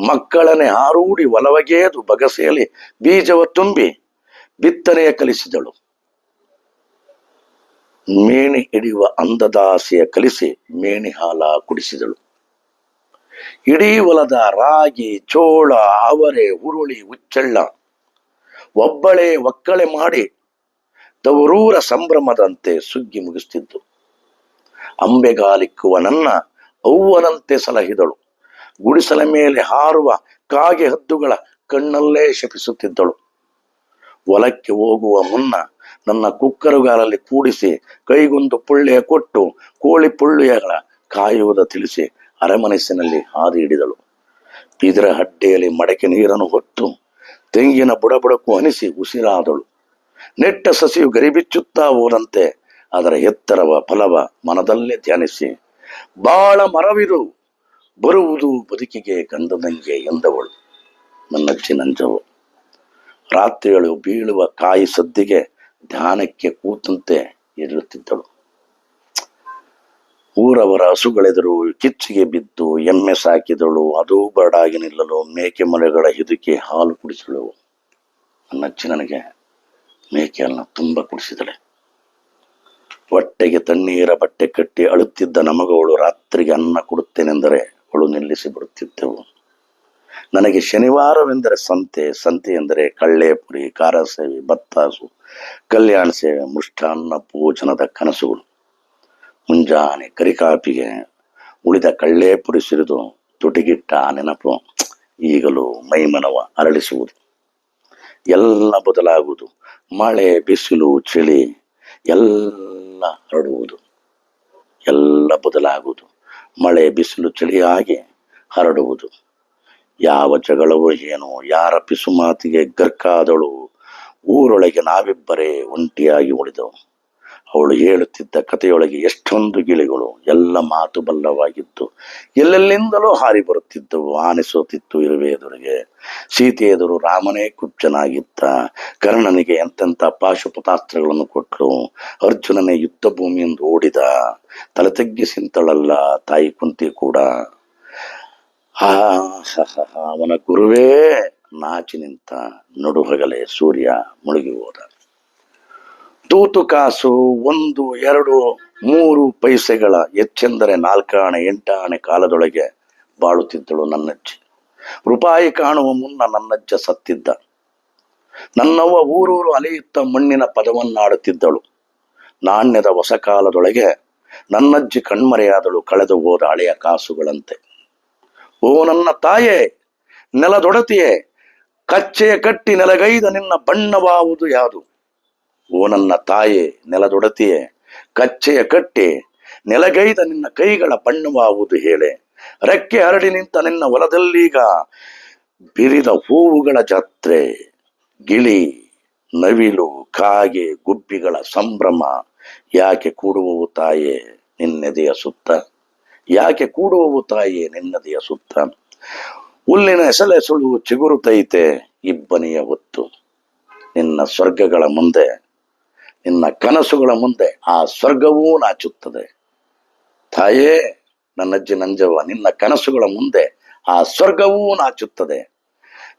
ಮಕ್ಕಳನೆ ಹಾರೂಡಿ ಒಲವಗೆದು ಬಗಸೆಯಲ್ಲಿ ಬೀಜವ ತುಂಬಿ ಬಿತ್ತನೆಯ ಕಲಿಸಿದಳು. ಮೇಣಿ ಹಿಡಿಯುವ ಅಂದದ ಆಸೆಯ ಕಲಿಸಿ ಮೇಣಿ ಹಾಲ ಕುಡಿಸಿದಳು. ಇಡೀ ಹೊಲದ ರಾಗಿ, ಚೋಳ, ಅವರೆ, ಹುರುಳಿ, ಉಚ್ಚಳ್ಳ ಒಬ್ಬಳೆ ಒಕ್ಕಳೆ ಮಾಡಿ ದವರೂರ ಸಂಭ್ರಮದಂತೆ ಸುಗ್ಗಿ ಮುಗಿಸ್ತಿದ್ದು. ಅಂಬೆಗಾಲಿಕ್ಕುವ ನನ್ನ ಅವ್ವನಂತೆ ಸಲಹಿದಳು. ಗುಡಿಸಲ ಮೇಲೆ ಹಾರುವ ಕಾಗೆ ಹದ್ದುಗಳ ಕಣ್ಣಲ್ಲೇ ಶಪಿಸುತ್ತಿದ್ದಳು. ಹೊಲಕ್ಕೆ ಹೋಗುವ ಮುನ್ನ ನನ್ನ ಕುಕ್ಕರುಗಾಲಲ್ಲಿ ಕೂಡಿಸಿ ಕೈಗೊಂದು ಪುಳ್ಳೆಯ ಕೊಟ್ಟು ಕೋಳಿ ಪುಳ್ಳಿಯಗಳ ಕಾಯುವುದ ತಿಳಿಸಿ ಅರಮನಸ್ಸಿನಲ್ಲಿ ಹಾದಿ ಹಿಡಿದಳು. ಬಿದಿರ ಹಡ್ಡೆಯಲ್ಲಿ ಮಡಕೆ ನೀರನ್ನು ಹೊತ್ತು ತೆಂಗಿನ ಬುಡಬುಡಕು ಅನಿಸಿ ಉಸಿರಾದಳು. ನೆಟ್ಟ ಸಸಿಯು ಗರಿಬಿಚ್ಚುತ್ತಾ ಹೋದಂತೆ ಅದರ ಎತ್ತರವ ಫಲವ ಮನದಲ್ಲೇ ಧ್ಯಾನಿಸಿ, ಬಾಳ ಮರವಿದು ಬರುವುದು ಬದುಕಿಗೆ ಗಂಧದಂಗೆ ಎಂದವಳು. ನನ್ನಜ್ಜಿ ನಂಜವು ರಾತ್ರಿಗಳು ಬೀಳುವ ಕಾಯಿ ಸದ್ದಿಗೆ ಧ್ಯಾನಕ್ಕೆ ಕೂತಂತೆ ಇರುತ್ತಿದ್ದಳು. ಊರವರ ಹಸುಗಳೆದರು ಕಿಚ್ಚಿಗೆ ಬಿದ್ದು ಎಮ್ಮೆ ಸಾಕಿದಳು. ಅದು ಬರಡಾಗಿ ನಿಲ್ಲಲು ಮೇಕೆ ಮನೆಗಳ ಹಿದುಕಿ ಹಾಲು ಕುಡಿಸಳು ನನ್ನಜ್ಜಿ ನನಗೆ ಮೇಕೆಯನ್ನು ತುಂಬ ಕುಡಿಸಿದಳೆ. ಹೊಟ್ಟೆಗೆ ತಣ್ಣೀರ ಬಟ್ಟೆ ಕಟ್ಟಿ ಅಳುತ್ತಿದ್ದ ನಮಗವಳು ರಾತ್ರಿಗೆ ಅನ್ನ ಕೊಡುತ್ತೇನೆಂದರೆ ಅವಳು ನಿಲ್ಲಿಸಿ ಬಿಡುತ್ತಿದ್ದೆವು. ನನಗೆ ಶನಿವಾರವೆಂದರೆ ಸಂತೆ ಸಂತೆ ಎಂದರೆ ಕಳ್ಳೆಪುರಿ ಖಾರ ಸೇವೆ ಬತ್ತಾಸು ಕಲ್ಯಾಣ ಸೇವೆ ಮುಷ್ಟಾನ್ನ ಪೂಜನದ ಕನಸುಗಳು. ಮುಂಜಾನೆ ಕರಿಕಾಪಿಗೆ ಉಳಿದ ಕಳ್ಳೆಪುರಿ ಸಿರಿದು ತುಟಿಗಿಟ್ಟ ನೆನಪು ಈಗಲೂ ಮೈಮನವ ಅರಳಿಸುವುದು. ಎಲ್ಲ ಬದಲಾಗುವುದು. ಮಳೆ, ಬಿಸಿಲು, ಚಳಿ ಎಲ್ಲ ಹರಡುವುದು. ಎಲ್ಲ ಬದಲಾಗುವುದು. ಮಳೆ ಬಿಸಿಲು ಚಳಿಯಾಗಿ ಹರಡುವುದು. ಯಾವ ಜಗಳವೋ ಏನೋ, ಯಾರ ಪಿಸು ಮಾತಿಗೆ ಗರ್ಕಾದಳು, ಊರೊಳಗೆ ನಾವಿಬ್ಬರೇ ಒಂಟಿಯಾಗಿ ಉಳಿದವು. ಅವಳು ಹೇಳುತ್ತಿದ್ದ ಕಥೆಯೊಳಗೆ ಎಷ್ಟೊಂದು ಗಿಳಿಗಳು, ಎಲ್ಲ ಮಾತು ಬಲ್ಲವಾಗಿತ್ತು. ಎಲ್ಲೆಲ್ಲಿಂದಲೂ ಹಾರಿ ಬರುತ್ತಿದ್ದವು ಆನಿಸುತ್ತಿತ್ತು ಇರುವೆ ಎದುರಿಗೆ ಸೀತೆ ಎದುರು ರಾಮನೇ ಕುಬ್ಜನಾಗಿದ್ದ, ಕರ್ಣನಿಗೆ ಎಂತೆಂಥ ಪಾಶುಪತಾಸ್ತ್ರಗಳನ್ನು ಕೊಟ್ಟರು ಅರ್ಜುನನೇ ಯುದ್ಧ ಭೂಮಿಯಿಂದ ಓಡಿದ, ತಲೆ ತಗ್ಗಿಸಿಂತಳಲ್ಲ ತಾಯಿ ಕುಂತಿ ಕೂಡ. ಆ ಅವನ ಗುರುವೇ ನಾಚಿ ನಿಂತ ನಡುಹಗಲೇ ಸೂರ್ಯ ಮುಳುಗಿ ಹೋದ. ತೂತು ಕಾಸು ಒಂದು, ಎರಡು, ಮೂರು ಪೈಸೆಗಳ ಹೆಚ್ಚೆಂದರೆ ನಾಲ್ಕಾಣೆ, ಎಂಟಾಣೆ ಕಾಲದೊಳಗೆ ಬಾಳುತ್ತಿದ್ದಳು ನನ್ನಜ್ಜಿ. ರೂಪಾಯಿ ಕಾಣುವ ಮುನ್ನ ನನ್ನಜ್ಜ ಸತ್ತಿದ್ದ. ನನ್ನವ್ವ ಊರೂರು ಅಲೆಯುತ್ತ ಮಣ್ಣಿನ ಪದವನ್ನಾಡುತ್ತಿದ್ದಳು. ನಾಣ್ಯದ ಹೊಸ ಕಾಲದೊಳಗೆ ನನ್ನಜ್ಜಿ ಕಣ್ಮರೆಯಾದಳು ಕಳೆದು ಹೋದ ಹಳೆಯ ಕಾಸುಗಳಂತೆ. ಓ ನನ್ನ ತಾಯೇ, ನೆಲದೊಡತಿಯೇ, ಕಚ್ಚೆಯ ಕಟ್ಟಿ ನೆಲಗೈದ ನಿನ್ನ ಬಣ್ಣವಾವುದು ಯಾವುದು? ಓ ನನ್ನ ತಾಯೇ, ನೆಲದೊಡತಿಯೇ, ಕಚ್ಚೆಯ ಕಟ್ಟಿ, ನೆಲಗೈದ ನಿನ್ನ ಕೈಗಳ ಬಣ್ಣವಾವುದು ಹೇಳೆ. ರೆಕ್ಕೆ ಹರಡಿ ನಿಂತ ನಿನ್ನ ಹೊಲದಲ್ಲೀಗ ಬಿರಿದ ಹೂವುಗಳ ಜಾತ್ರೆ. ಗಿಳಿ, ನವಿಲು, ಕಾಗೆ, ಗುಬ್ಬಿಗಳ ಸಂಭ್ರಮ. ಯಾಕೆ ಕೂಡುವವು ತಾಯೇ, ನಿನ್ನೆದೆಯ ಸುತ್ತ? ಯಾಕೆ ಕೂಡುವವು ತಾಯೇ, ನಿನ್ನದೆಯ ಸುತ್ತ? ಹುಲ್ಲಿನ ಎಸಳೆಸುಳು ಚಿಗುರುತೈತೆ ಇಬ್ಬನಿಯ ಹೊತ್ತು. ನಿನ್ನ ಸ್ವರ್ಗಗಳ ಮುಂದೆ ನಿನ್ನ ಕನಸುಗಳ ಮುಂದೆ ಆ ಸ್ವರ್ಗವೂ ನಾಚುತ್ತದೆ. ತಾಯೇ, ನನ್ನಜ್ಜಿ ನಂಜವ್ವ, ನಿನ್ನ ಕನಸುಗಳ ಮುಂದೆ ಆ ಸ್ವರ್ಗವೂ ನಾಚುತ್ತದೆ.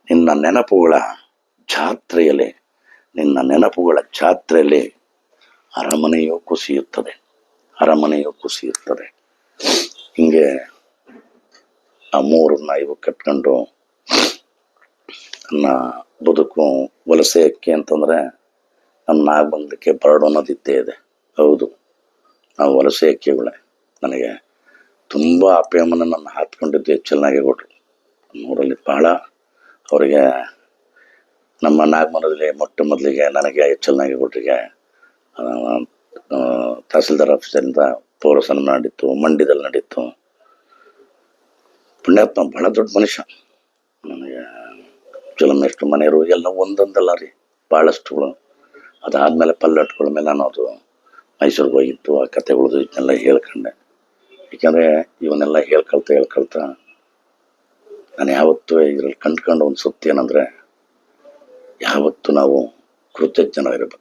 ನಿನ್ನ ನೆನಪುಗಳ ಜಾತ್ರೆಯಲ್ಲಿ, ನಿನ್ನ ನೆನಪುಗಳ ಜಾತ್ರೆಯಲ್ಲಿ ಅರಮನೆಯು ಕುಸಿಯುತ್ತದೆ. ಅರಮನೆಯು ಕುಸಿಯುತ್ತದೆ. ಹಿಂಗೆ ಆ ಮೂರನ್ನ ಇವು ಕಟ್ಕೊಂಡು ನನ್ನ ಬದುಕು ವಲಸೆ ಅಕ್ಕಿ ಅಂತಂದ್ರೆ ನನ್ನ ಬಂದಕ್ಕೆ ಬರಡು ಅನ್ನೋದಿದ್ದೇ ಇದೆ. ಹೌದು. ನಾವು ವಲಸೆ ಹಕ್ಕಿಗಳೇ ನನಗೆ ತುಂಬ ಅಪೇಮನ ನನ್ನ ಹಾತ್ಕೊಂಡಿದ್ದು ಹೆಚ್ಚಲ್ನಾಗೆ ಕೊಟ್ಟರು. ನಮ್ಮೂರಲ್ಲಿ ಬಹಳ ಅವರಿಗೆ ನಮ್ಮ ನಾಗಮನದಲ್ಲಿ ಮೊಟ್ಟ ಮೊದಲಿಗೆ ನನಗೆ ಹೆಚ್ಚಲ್ನಾಗೆ ಕೊಟ್ಟರಿಗೆ ತಹಸೀಲ್ದಾರ್ ಆಫೀಸರಿಂದ ಪೌರ ಸನ್ಮಾನ ನಡೀತು ಮಂಡ್ಯದಲ್ಲಿ ನಡೀತು ಪುಣ್ಯಾತ್ಮ ಬಹಳ ದೊಡ್ಡ ಮನುಷ್ಯ. ನನಗೆ ಎಷ್ಟು ಮನೆಯವರು ಎಲ್ಲ ಒಂದೊಂದಲ್ಲ ರೀ. ಭಾಳಷ್ಟುಗಳು ಅದಾದಮೇಲೆ ಪಲ್ಲಟ್ಗಳ ಮೇಲೆ ನಾನು ಅದು ಮೈಸೂರಿಗೆ ಹೋಗಿತ್ತು ಆ ಕಥೆಗಳದ್ದು ಇದನ್ನೆಲ್ಲ ಹೇಳ್ಕೊಂಡೆ. ಏಕೆಂದರೆ ಇವನ್ನೆಲ್ಲ ಹೇಳ್ಕೊಳ್ತಾ ಹೇಳ್ಕೊಳ್ತಾ ನಾನು ಯಾವತ್ತೂ ಇದ್ರಲ್ಲಿ ಕಂಡ್ಕೊಂಡು ಒಂದು ಸುತ್ತಿ ಏನಂದರೆ ಯಾವತ್ತು ನಾವು ಕೃತಜ್ಞನಾಗಿರಬೇಕು.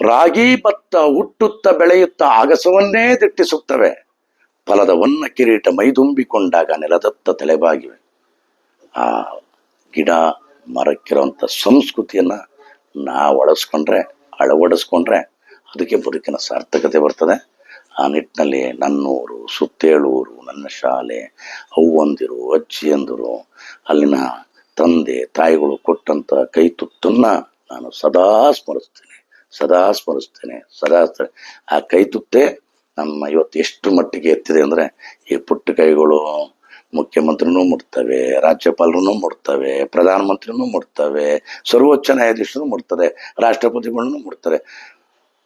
ರಾಗಿ ಭತ್ತ ಹುಟ್ಟುತ್ತ ಬೆಳೆಯುತ್ತಾ ಅಗಸವನ್ನೇ ದಿಟ್ಟಿಸುತ್ತವೆ. ಫಲದ ಒನ್ನ ಕಿರೀಟ ಮೈದುಂಬಿಕೊಂಡಾಗ ನೆಲದತ್ತ ತಲೆಬಾಗಿವೆ. ಆ ಗಿಡ ಮರಕ್ಕಿರುವಂಥ ಸಂಸ್ಕೃತಿಯನ್ನು ನಾವು ಅಳಸ್ಕೊಂಡ್ರೆ ಅಳವಡಿಸ್ಕೊಂಡ್ರೆ ಅದಕ್ಕೆ ಬದುಕಿನ ಸಾರ್ಥಕತೆ ಬರ್ತದೆ. ಆ ನಿಟ್ಟಿನಲ್ಲಿ ನನ್ನೂರು, ಸುತ್ತೇಳೂರು, ನನ್ನ ಶಾಲೆ ಅವ್ವಂದಿರು ಅಜ್ಜಿಯಂದಿರು ಅಲ್ಲಿನ ತಂದೆ, ತಾಯಿಗಳು ಕೊಟ್ಟಂತ ಕೈ ತುತ್ತನ್ನ ನಾನು ಸದಾ ಸ್ಮರಿಸ್ತೇನೆ ಸದಾ ಸ್ಮರಿಸ್ತೇನೆ, ಸದಾ ಆ ಕೈ ತುತ್ತೇ ನಮ್ಮ ಇವತ್ತು ಎಷ್ಟು ಮಟ್ಟಿಗೆ ಎತ್ತಿದೆ ಅಂದ್ರೆ ಈ ಪುಟ್ಟ ಕೈಗಳು ಮುಖ್ಯಮಂತ್ರಿನೂ ಮುಟ್ತವೆ, ರಾಜ್ಯಪಾಲರನ್ನು ಮುಟ್ತವೆ, ಪ್ರಧಾನಮಂತ್ರಿನೂ ಮುಡ್ತವೆ ಸರ್ವೋಚ್ಚ ನ್ಯಾಯಾಧೀಶರು ಮುಟ್ತಾರೆ ರಾಷ್ಟ್ರಪತಿಗಳನ್ನು ಮುಟ್ತಾರೆ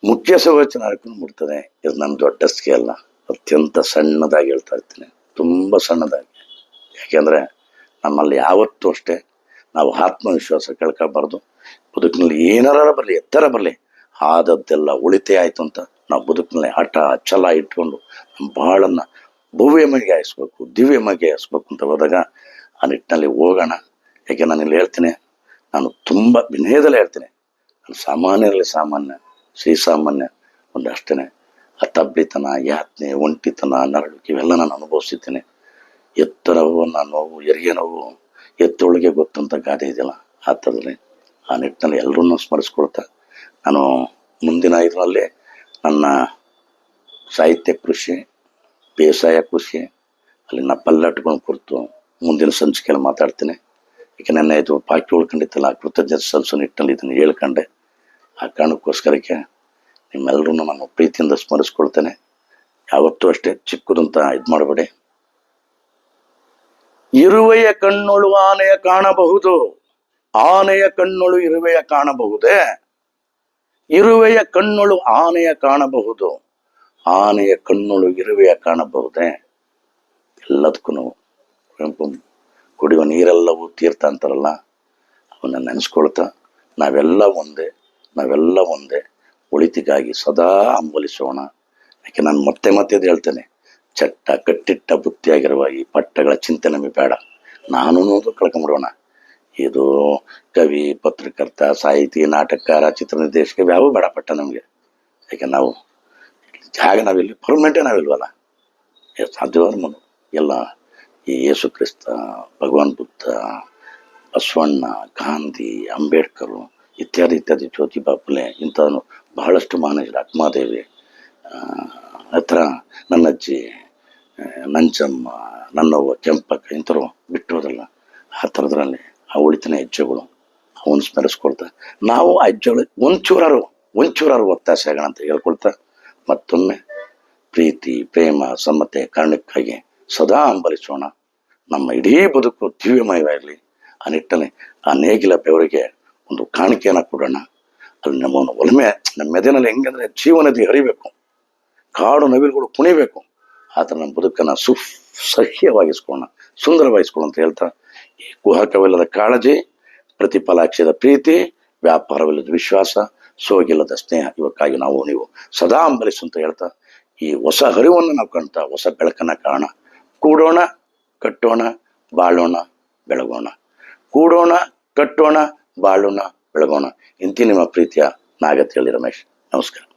ಮುಖ್ಯ ಸರ್ವೋಚ್ಚ ನಾಯಕನು ಮುಟ್ತದೆ. ಇದು ನನ್ನ ದೊಡ್ಡ ಸ್ಕೇಲ್ ಅತ್ಯಂತ ಸಣ್ಣದಾಗಿ ಹೇಳ್ತಾ ಇರ್ತೀನಿ. ತುಂಬ ಸಣ್ಣದಾಗಿ. ಯಾಕೆಂದ್ರೆ ನಮ್ಮಲ್ಲಿ ಯಾವತ್ತೂ ಅಷ್ಟೇ ನಾವು ಆತ್ಮವಿಶ್ವಾಸ ಕೇಳ್ಕೊಬಾರ್ದು. ಬದುಕಿನಲ್ಲಿ ಏನಾರ ಬರಲಿ, ಎತ್ತರ ಬರಲಿ, ಆದದ್ದೆಲ್ಲ ಉಳಿತೆ ಆಯ್ತು ಅಂತ ನಾವು ಬದುಕಿನಲ್ಲಿ ಹಠ, ಛಲ ಇಟ್ಕೊಂಡು ನಮ್ಮ ಬಾಳನ್ನ ಭವ್ಯಮಗೆ ಹಾಯಿಸ್ಬೇಕು, ದಿವ್ಯಮಗೆ ಹಾಯಿಸ್ಬೇಕು ಅಂತ ಹೋದಾಗ ಆ ನಿಟ್ಟಿನಲ್ಲಿ ಹೋಗೋಣ. ಯಾಕೆ ನಾನು ಇಲ್ಲಿ ಹೇಳ್ತೀನಿ, ನಾನು ತುಂಬ ವಿನಯದಲ್ಲೇ ಹೇಳ್ತೀನಿ. ನಾನು ಸಾಮಾನ್ಯರಲ್ಲಿ ಸಾಮಾನ್ಯ, ಶ್ರೀ ಸಾಮಾನ್ಯ ಅಷ್ಟೇ ಆ ತಬ್ಬಿತನ ಯಾತ್ನೆ, ಒಂಟಿತನ ನರಳುಕೆ ಇವೆಲ್ಲ ನಾನು ಅನುಭವಿಸಿದ್ದೇನೆ. ಎತ್ತ ನೋವು ಹೆರಿಗೆ ನೋವು, ಎತ್ತೊಳಗೆ ಗೊತ್ತಂತ ಗಾದೆ ಇದೆಯಲ್ಲ, ಆ ಥರದಲ್ಲಿ ಆ ನಿಟ್ಟಿನಲ್ಲಿ ಎಲ್ಲರನ್ನೂ ಸ್ಮರಿಸ್ಕೊಳ್ತಾ ನಾನು ಮುಂದಿನ ಇದರಲ್ಲಿ ನನ್ನ ಸಾಹಿತ್ಯ ಕೃಷಿ ಬೇಸಾಯ ಕೃಷಿ ಅಲ್ಲಿನ ಪಲ್ಲಟ್ಕೊಂಡು ಕುರಿತು, ಮುಂದಿನ ಸಂಚಿಕೆಯಲ್ಲಿ ಮಾತಾಡ್ತೀನಿ. ಈಗ ನನ್ನ ಇದು ಪಾಕಿ ಉಳ್ಕೊಂಡಿತ್ತಲ್ಲ ಆ ಕೃತಜ್ಞತೆ ಸಲ್ಲಿಸೋ ನಿಟ್ಟಿನಲ್ಲಿ ಇದನ್ನು ಹೇಳ್ಕೊಂಡೆ. ಆ ಕಾರಣಕ್ಕೋಸ್ಕರಕ್ಕೆ ನಿಮ್ಮೆಲ್ಲರೂ ನಾನು ಪ್ರೀತಿಯಿಂದ ಸ್ಮರಿಸ್ಕೊಳ್ತೇನೆ. ಯಾವತ್ತೂ ಅಷ್ಟೇ ಚಿಕ್ಕದಂತ ಇದು ಮಾಡಬೇಡಿ. ಇರುವೆಯ ಕಣ್ಣೊಳು ಆನೆಯ ಕಾಣಬಹುದು. ಆನೆಯ ಕಣ್ಣೊಳು ಇರುವೆಯ ಕಾಣಬಹುದೇ. ಇರುವೆಯ ಕಣ್ಣೊಳು ಆನೆಯ ಕಾಣಬಹುದು. ಆನೆಯ ಕಣ್ಣುಳು ಇರುವೆಯ ಕಾಣಬಹುದೇ? ಎಲ್ಲದಕ್ಕೂ ಕುವೆಂಪು ಕುಡಿಯುವ ನೀರೆಲ್ಲವೂ ತೀರ್ಥ ಅಂತಾರಲ್ಲ, ಅವನ್ನ ನೆನೆಸ್ಕೊಳ್ತಾ ನಾವೆಲ್ಲ ಒಂದೇ ನಾವೆಲ್ಲ ಒಂದೇ. ಒಳಿತಿಗಾಗಿ ಸದಾ ಅಂಬಲಿಸೋಣ ಯಾಕೆ ನಾನು ಮತ್ತೆ ಮತ್ತೆ ಹೇಳ್ತೇನೆ, ಚಟ್ಟ ಕಟ್ಟಿಟ್ಟ ಬುತ್ತಿಯಾಗಿರುವ ಈ ಪಟ್ಟಗಳ ಚಿಂತೆ ನಮಗೆ ಬೇಡ. ನಾನು ಕಳ್ಕೊಂಬಿಡೋಣ. ಇದು ಕವಿ, ಪತ್ರಕರ್ತ, ಸಾಹಿತಿ, ನಾಟಕಕಾರ ಚಿತ್ರ ನಿರ್ದೇಶಕ ಯಾವ ಬೇಡ ಪಟ್ಟ ನಮಗೆ. ಯಾಕೆ ನಾವು ಜಾಗ ನಾವಿಲ್ಲಿ ಪರ್ಮನೆಂಟೇ ನಾವಿಲ್ವಲ್ಲ? ಸಾಧ್ಯವಾದ್ರೆ ಸಾಧ್ಯವಾದ ಮನು ಎಲ್ಲ ಈ ಯೇಸು ಕ್ರಿಸ್ತ ಭಗವಾನ್ ಬುದ್ಧ ಬಸವಣ್ಣ ಗಾಂಧಿ ಅಂಬೇಡ್ಕರು ಇತ್ಯಾದಿ ಇತ್ಯಾದಿ ಜ್ಯೋತಿಬಾ ಫುಲೆ ಇಂಥವನು ಬಹಳಷ್ಟು ಮಹಾನಜರು ಅಕ್ಮಾದೇವಿ ಹತ್ರ ನನ್ನ ಅಜ್ಜಿ ಆ, ನಂಜಮ್ಮ ನನ್ನವ್ವ ಕೆಂಪಕ್ಕ ಇಂಥವ್ರು ಬಿಟ್ಟು ಹೋದಲ್ಲ ಆ ಥರದ್ರಲ್ಲಿ ಆ ಉಳಿತನ ಹೆಜ್ಜೆಗಳು ಅವನು ಸ್ಮರಿಸ್ಕೊಳ್ತಾ ನಾವು ಆ ಹೆಜ್ಜೆಗಳು ಒಂಚೂರಾರು ಒಂಚೂರಾರು ಒತ್ತಾಸೆ ಆಗೋಣ ಅಂತ ಹೇಳ್ಕೊಳ್ತಾ ಮತ್ತೊಮ್ಮೆ ಪ್ರೀತಿ, ಪ್ರೇಮ ಸಮ್ಮತೆ ಕಾರಣಕ್ಕಾಗಿ ಸದಾ ಹಂಬಲಿಸೋಣ ನಮ್ಮ ಇಡೀ ಬದುಕು ದಿವ್ಯಮಯವಾಗಿರಲಿ ಆ ನಿಟ್ಟನೆ ಆ ನೇಗಿಲ ಬೆವರಿಗೆ ಒಂದು ಕಾಣಿಕೆಯನ್ನು ಕೊಡೋಣ. ಅಲ್ಲಿ ನಮ್ಮನ್ನು ಒಲಮೆ, ನಮ್ಮ ಮೆದೆನಲ್ಲಿ ಹೆಂಗಂದ್ರೆ ಜೀವನದಿ ಹರಿಬೇಕು. ಕಾಡು ನವಿಲುಗಳು ಕುಣಿಬೇಕು. ಆ ಥರ ನಮ್ಮ ಬದುಕನ್ನು ಸು ಸಹ್ಯವಾಗಿಸ್ಕೊಳ್ಳೋಣ, ಸುಂದರವಾಗಿಸ್ಕೊಳ್ಳೋಣ ಅಂತ ಹೇಳ್ತಾ ಈ ಕುಹಕವಿಲ್ಲದ ಕಾಳಜಿ, ಪ್ರತಿಫಲಾಕ್ಷದ ಪ್ರೀತಿ, ವ್ಯಾಪಾರವಿಲ್ಲದ ವಿಶ್ವಾಸ ಸೋಗಿಲ್ಲದ ಸ್ನೇಹ ಇವಕ್ಕಾಗಿ ನಾವು, ನೀವು ಸದಾ ಅಂಬಲಿಸು ಅಂತ ಹೇಳ್ತಾ, ಈ ಹೊಸ ಹರಿವನ್ನು ನಾವು ಕಾಣ್ತಾ, ಹೊಸ ಬೆಳಕನ್ನ ಕಾಣ. ಕೂಡೋಣ, ಕಟ್ಟೋಣ, ಬಾಳೋಣ, ಬೆಳಗೋಣ. ಕೂಡೋಣ, ಕಟ್ಟೋಣ, ಬಾಳೋಣ, ಬೆಳಗೋಣ. ಇಂತಿ ನಿಮ್ಮ ಪ್ರೀತಿಯ ನಾಗತಿಯಲ್ಲಿ ರಮೇಶ್. ನಮಸ್ಕಾರ.